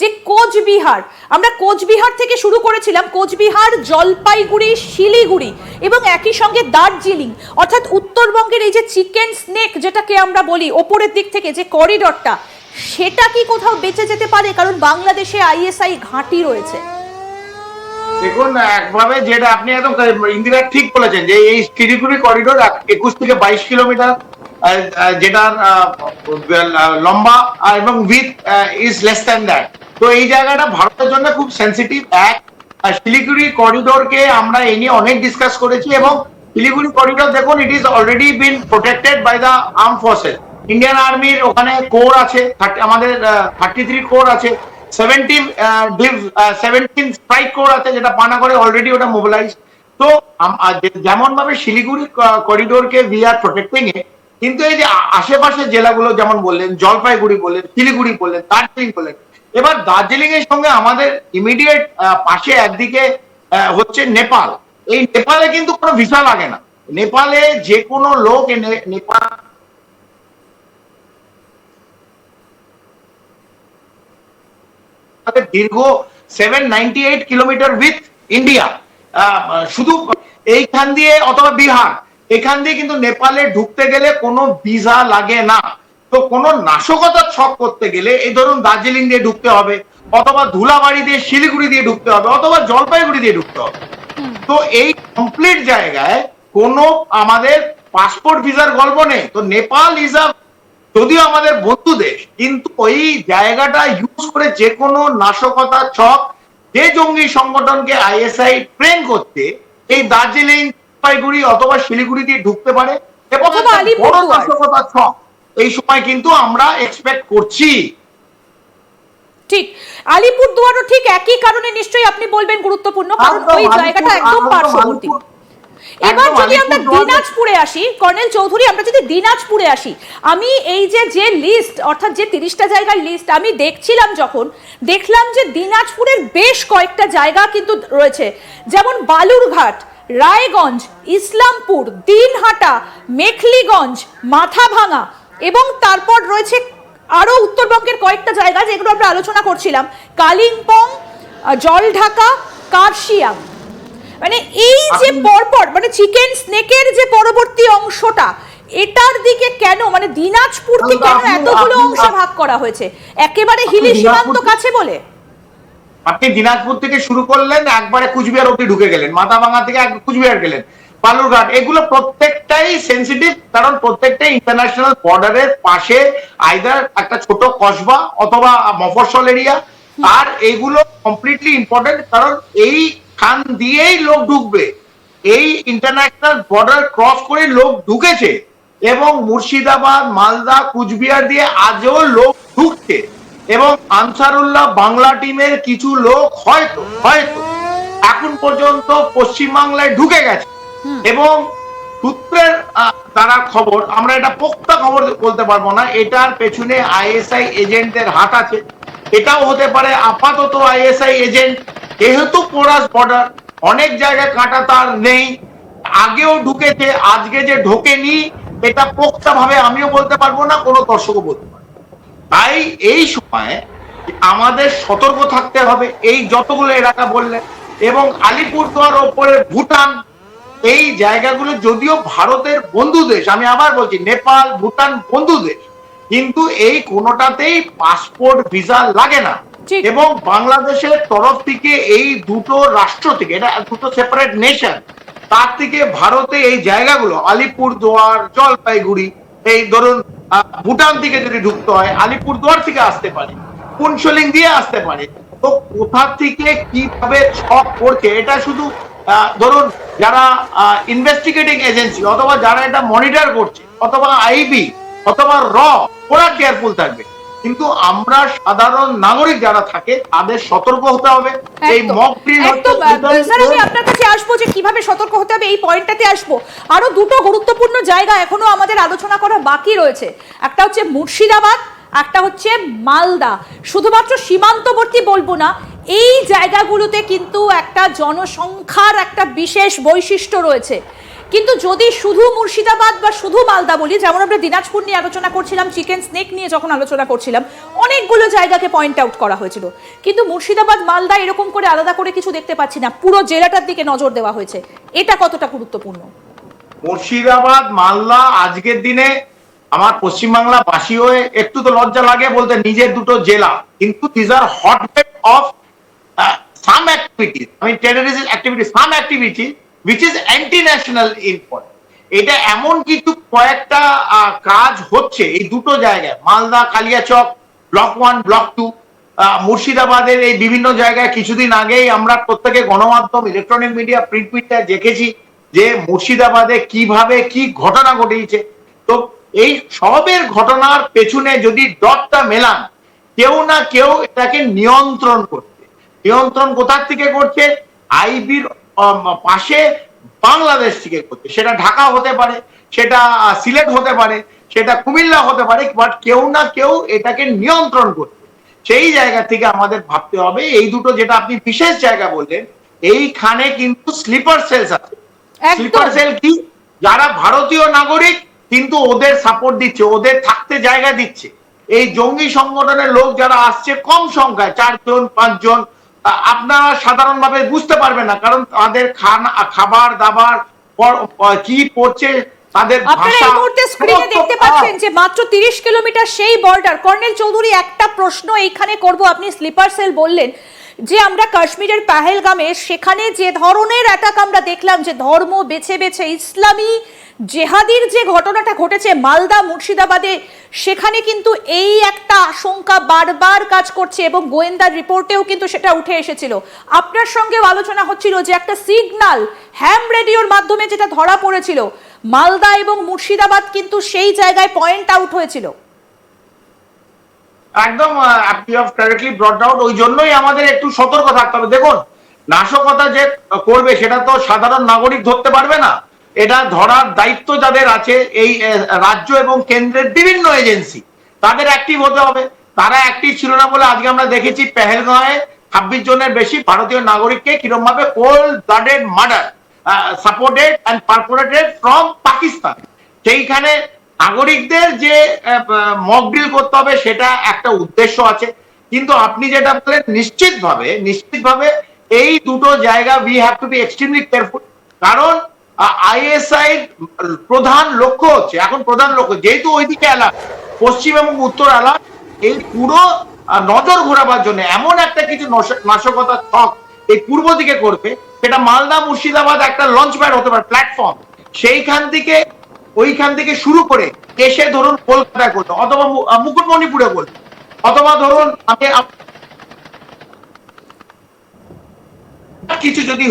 যে কোচবিহার, আমরা কোচবিহার থেকে শুরু করেছিলাম, কোচবিহার, জলপাইগুড়ি, শিলিগুড়ি এবং একই সঙ্গে দার্জিলিং। অর্থাৎ উত্তরবঙ্গের এই যে চিকেন স্নেক, যেটাকে আমরা বলি, ওপরের দিক থেকে যে করিডরটা, সেটা কি কোথাও বেঁচে যেতে পারে? কারণ বাংলাদেশে আইএসআই ঘাঁটি রয়েছে। দেখুন, একভাবে যেটা আপনি একদম, ইন্দিরা ঠিক বলেছেন যে এই শিলিগুড়ি করিডোর একুশ থেকে বাইশ কিলোমিটার যেটার লম্বা এবং with is less than that তো এই জায়গাটা ভারতের জন্য খুব সেন্সিটিভ এক শিলিগুড়ি করিডোরকে আমরা এই নিয়ে অনেক ডিসকাস করেছি এবং শিলিগুড়ি করিডোর দেখুন it is already been protected by the arm forces Indian আর্মির ওখানে কোর আছে 30 আমাদের থার্টি থ্রি কোর আছে seventeen div seventeen strike corps আছে, যেটা পানাগড়ে অলরেডি ওটা মোবিলাইজ তো যেমন ভাবে শিলিগুড়ি করিডোরকে উই আর প্রোটেক্টিং এ কিন্তু এই যে আশেপাশে জেলাগুলো যেমন বললেন, জলপাইগুড়ি বললেন, শিলিগুড়ি বললেন, দার্জিলিং বললেন, এবার দার্জিলিং এর সঙ্গে আমাদের ইমিডিয়েট পাশে একদিকে হচ্ছে নেপাল। এই নেপালে কিন্তু কোনো ভিসা লাগে না। নেপালে যে কোনো লোক নেপাল দীর্ঘ seven eight kilometre with India শুধু এইখান দিয়ে অথবা বিহার। এখান দিয়ে কিন্তু নেপালে ঢুকতে গেলে কোনো ভিসা লাগে না। তো কোনো নাশকতার ছক করতে গেলে এই ধরুন দার্জিলিং দিয়ে ঢুকতে হবে অথবা ধুলাবাড়ি দিয়ে শিলিগুড়ি দিয়ে ঢুকতে হবে অথবা জলপাইগুড়ি দিয়ে ঢুকতে হবে। তো এই কমপ্লিট জায়গায় কোনো আমাদের পাসপোর্ট ভিসার গল্প নেই। তো নেপাল ইজ আ যদিও আমাদের বন্ধু দেশ কিন্তু ওই জায়গাটা ইউজ করে যে কোনো নাশকতা ছক যে জঙ্গি সংগঠনকে আইএসআই ট্রেন করতে এই দার্জিলিং জলপাইগুড়ি অথবা শিলিগুড়ি দিয়ে ঢুকতে পারে। এবং বড় আলিপুরদুয়ার। ছক। এই সময় কিন্তু আমরা এক্সপেক্ট করছি। ঠিক। আলিপুর দুয়ারও ঠিক একই কারণে নিশ্চয়ই আপনি বলবেন গুরুত্বপূর্ণ কারণ ওই জায়গাটা একদম একদম পার্শ্ববর্তী। এবার যদি আমরা দিনাজপুরে আসি কর্নেল চৌধুরী আমরা যদি দিনাজপুরে আসি আমি এই যে যে লিস্ট অর্থাৎ যে তিরিশটা জায়গার লিস্ট আমি দেখছিলাম যখন দেখলাম যে দিনাজপুরের বেশ কয়েকটা জায়গা কিন্তু রয়েছে। যেমন বালুরঘাট রায়গঞ্জ ইসলামপুর দিনহাটা মেখলিগঞ্জ মাথাভাঙা এবং তারপর রয়েছে আরও উত্তরবঙ্গের কয়েকটা জায়গা যেগুলো আমরা আলোচনা করছিলাম। কালিম্পং জলঢাকা কার্শিয়াং। মানে এই যে পরপর মানে চিকেন স্নেকের যে পরবর্তী অংশটা এটার দিকে কেন মানে দিনাজপুরকে আপনি- কেন এতগুলো অংশে ভাগ করা হয়েছে? একেবারে হিলি সীমান্ত কাছে বলে? আপনি দিনাজপুর থেকে শুরু করলেন, একবারে কুচবিহার অব্দি ঢুকে গেলেন। মাথাভাঙা থেকে কুচবিহার গেলেন। বালুরঘাট, এগুলো প্রত্যেকটাই সেন্সিটিভ কারণ প্রত্যেকটাই ইন্টারন্যাশনাল বর্ডারের পাশে আইদার একটা ছোট কসবা অথবা মফস্বল এরিয়া আর এগুলো কমপ্লিটলি ইম্পর্টেন্ট কারণ এই খান দিয়েই লোক ঢুকবে। এই ইন্টারন্যাশনাল বর্ডার ক্রস করে লোক ঢুকেছে এবং মুর্শিদাবাদ, মালদা, কুচবিহার দিয়ে আজও লোক ঢুকছে। এবং আনসারুল্লাহ বাংলা টিমের কিছু লোক হয়তো হয়তো এখন পর্যন্ত পশ্চিমবাংলায় ঢুকে গেছে। এবং সূত্রের দ্বারা খবর আমরা এটা পোক্তা খবর বলতে পারব না এটার পেছনে আইএসআই এজেন্টদের হাত আছে। এটাও হতে পারে আপাতত আইএসআই এজেন্ট যেহেতু পোরাস বর্ডার অনেক জায়গায় কাঁটা তার নেই আগেও ঢুকেছে আজকে যে ঢোকেনি এটা পোক্তা ভাবে আমিও বলতে পারব না কোনো দর্শকও বলতে পারব। তাই এই সময় আমাদের সতর্ক থাকতে হবে এই যতগুলো এলাকা বললেন এবং আলিপুরদুয়ার ওপরে ভুটান এই জায়গাগুলো যদিও ভারতের বন্ধু দেশ আমি আবার বলছি নেপাল ভুটান বন্ধু দেশ কিন্তু এই কোনোটাতেই পাসপোর্ট ভিসা লাগে না। এবং বাংলাদেশের তরফ থেকে এই দুটো রাষ্ট্র থেকে এটা দুটো সেপারেট নেশন তার থেকে ভারতে এই জায়গাগুলো আলিপুরদুয়ার জলপাইগুড়ি এই ধরুন ভুটান থেকে যদি ঢুকতে হয়, আলিপুরদুয়ার থেকে আসতে পারে, পুনশলিং দিয়ে আসতে পারে, তো কোথা থেকে কীভাবে ছক করছে? এটা শুধু ধরুন, যারা ইনভেস্টিগেটিং এজেন্সি অথবা যারা এটা মনিটর করছে, অথবা আইবি অথবা র, ওরা কেয়ারফুল থাকবে। কিন্তু আমরা সাধারণ নাগরিক যারা থাকে তাদের সতর্ক হতে হবে। এই মক ড্রিল আমি আপনার কাছে আসব যে কীভাবে সতর্ক হতে হবে এই পয়েন্টটাতে আসব। আরও দুটো গুরুত্বপূর্ণ জায়গা এখনও আমাদের আলোচনা করা বাকি রয়েছে। একটা হচ্ছে মুর্শিদাবাদ একটা হচ্ছে মালদা। শুধুমাত্র সীমান্তবর্তী বলব না এই জায়গাগুলোতে কিন্তু একটা জনসংখ্যার একটা বিশেষ বৈশিষ্ট্য রয়েছে। কিন্তু যদি শুধু মুর্শিদাবাদ বা শুধু মালদা বলি, যেমন আমরা দিনাজপুর নিয়ে আলোচনা করছিলাম, চিকেন স্নেক নিয়ে যখন আলোচনা করছিলাম, অনেকগুলো জায়গাকে পয়েন্ট আউট করা হয়েছিল। কিন্তু মুর্শিদাবাদ, মালদা এরকম করে আলাদা করে কিছু দেখতে পাচ্ছি না। পুরো জেলাটার দিকে নজর দেওয়া হয়েছে। এটা কতটা গুরুত্বপূর্ণ? মুর্শিদাবাদ, মালদা আজকের দিনে আমার পশ্চিমবাংলা বাসী হয়ে একটু তো লজ্জা লাগে বলতে নিজের দুটো জেলা। কিন্তু these are of some activity I mean terrorist activity some activity which is anti national import. এটা এমন কিছু কয়েকটা কাজ হচ্ছে এই দুটো জায়গায়। Malda Kaliachak block one block two মুর্শিদাবাদের এই বিভিন্ন জায়গায় কিছুদিন আগেই আমরা প্রত্যেকে গণমাধ্যম ইলেকট্রনিক মিডিয়া প্রিন্ট মিডিয়া দেখেছি যে মুর্শিদাবাদে কীভাবে কি ঘটনা ঘটেছে। তো এই সবের ঘটনার পেছনে যদি ডটটা মেলান, কেউ না কেউ এটাকে নিয়ন্ত্রণ করছে নিয়ন্ত্রণ কোথার থেকে করছে? আইবির পাশে বাংলাদেশ থেকে করছে। সেটা ঢাকা হতে পারে সেটা সিলেট হতে পারে সেটা কুমিল্লা হতে পারে বাট কেউ না কেউ এটাকে নিয়ন্ত্রণ করছে। সেই জায়গা থেকে আমাদের ভাবতে হবে এই দুটো যেটা আপনি বিশেষ জায়গা বললেন এইখানে কিন্তু স্লিপার সেলস আছে। স্লিপার সেল কি? যারা ভারতীয় নাগরিক কিন্তু ওদের সাপোর্ট দিচ্ছে ওদের থাকতে জায়গা দিচ্ছে। এই জঙ্গি সংগঠনের লোক যারা আসছে কম সংখ্যায় চারজন পাঁচজন আপনারা সাধারণভাবে বুঝতে পারবেন না কারণ তাদের খানা খাবার দাবার কি পড়ছে তাদের আপনারা এই মুহূর্তে স্ক্রিনে দেখতে পাচ্ছেন যে মাত্র তিরিশ কিলোমিটার সেই বর্ডার। কর্নেল চৌধুরী একটা প্রশ্ন এইখানে করব। আপনি স্লিপার সেল বললেন। যে আমরা কাশ্মীরের পাহেলগামে, সেখানে যে ধরনের অ্যাটাক আমরা দেখলাম, যে ধর্ম বেছে বেছে ইসলামী জেহাদির যে ঘটনাটা ঘটেছে মালদা, মুর্শিদাবাদে, সেখানে কিন্তু এই একটা আশঙ্কা বারবার কাজ করছে এবং গোয়েন্দার রিপোর্টেও কিন্তু সেটা উঠে এসেছিল। আপনার সঙ্গেও আলোচনা হচ্ছিল যে একটা সিগন্যাল হ্যাম রেডিওর মাধ্যমে যেটা ধরা পড়েছিল, মালদা এবং মুর্শিদাবাদ কিন্তু সেই জায়গায় পয়েন্ট আউট হয়েছিল। একদম আপনি অফ আউট ওই জন্যই আমাদের একটু সতর্ক থাকতে হবে। দেখুন, নাশকতা যে করবে, সেটা তো সাধারণ নাগরিক ধরতে পারবে না। এটা ধরার দায়িত্ব যাদের আছে, এই রাজ্য এবং কেন্দ্রের বিভিন্ন এজেন্সি। তাদের অ্যাক্টিভ হতে হবে। তারা অ্যাক্টিভ ছিল না বলে আজকে আমরা দেখেছি পেহেলগাঁয়ে ছাব্বিশ জনের বেশি ভারতীয় নাগরিককে কিরম ভাবে cold blooded murder supported and perpetrated from Pakistan. সেইখানে নাগরিকদের যে মক ড্রিল করতে হবে, সেটা একটা উদ্দেশ্য আছে। কিন্তু আপনি যেটা বললেন, নিশ্চিতভাবে নিশ্চিতভাবে এই দুটো জায়গা we have to be extremely careful কারণ আইএসআই প্রধান লক্ষ্য হচ্ছে, এখন প্রধান লক্ষ্য, যেহেতু ওইদিকে অ্যালার্ট পশ্চিম এবং উত্তর অ্যালার্ট এই পুরো নজর ঘোরাবার জন্য এমন একটা কিছু নশ- নাশকতার ছক এই পূর্ব দিকে করবে, সেটা মালদা মুর্শিদাবাদ একটা লঞ্চ প্যাড হতে পারে প্ল্যাটফর্ম সেইখান থেকে ওইখান থেকে শুরু করে এসে ধরুন কলকাতায় করল, অথবা মুকুটমণিপুরে করল, অথবা ধরুন আমি কিছু যদি